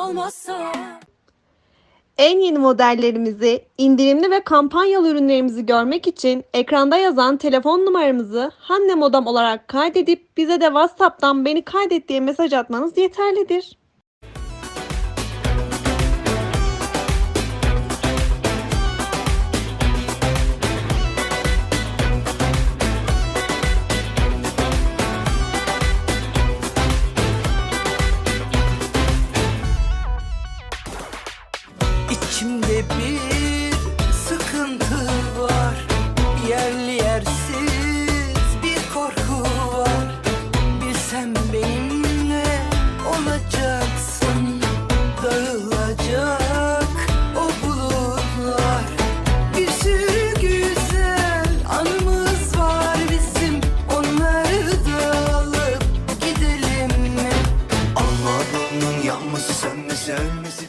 olmazsa. En yeni modellerimizi, indirimli ve kampanyalı ürünlerimizi görmek için ekranda yazan telefon numaramızı Hanne Modam olarak kaydedip bize de WhatsApp'tan beni kaydet diye mesaj atmanız yeterlidir. İçimde bir sıkıntı var. Yerli yersiz bir korku var. Bilsem benimle olacaksın. Dağılacak o bulutlar. Bir sürü güzel anımız var. Bizim Onları da alıp gidelim mi? Bunun yanması sönmesi ölmesi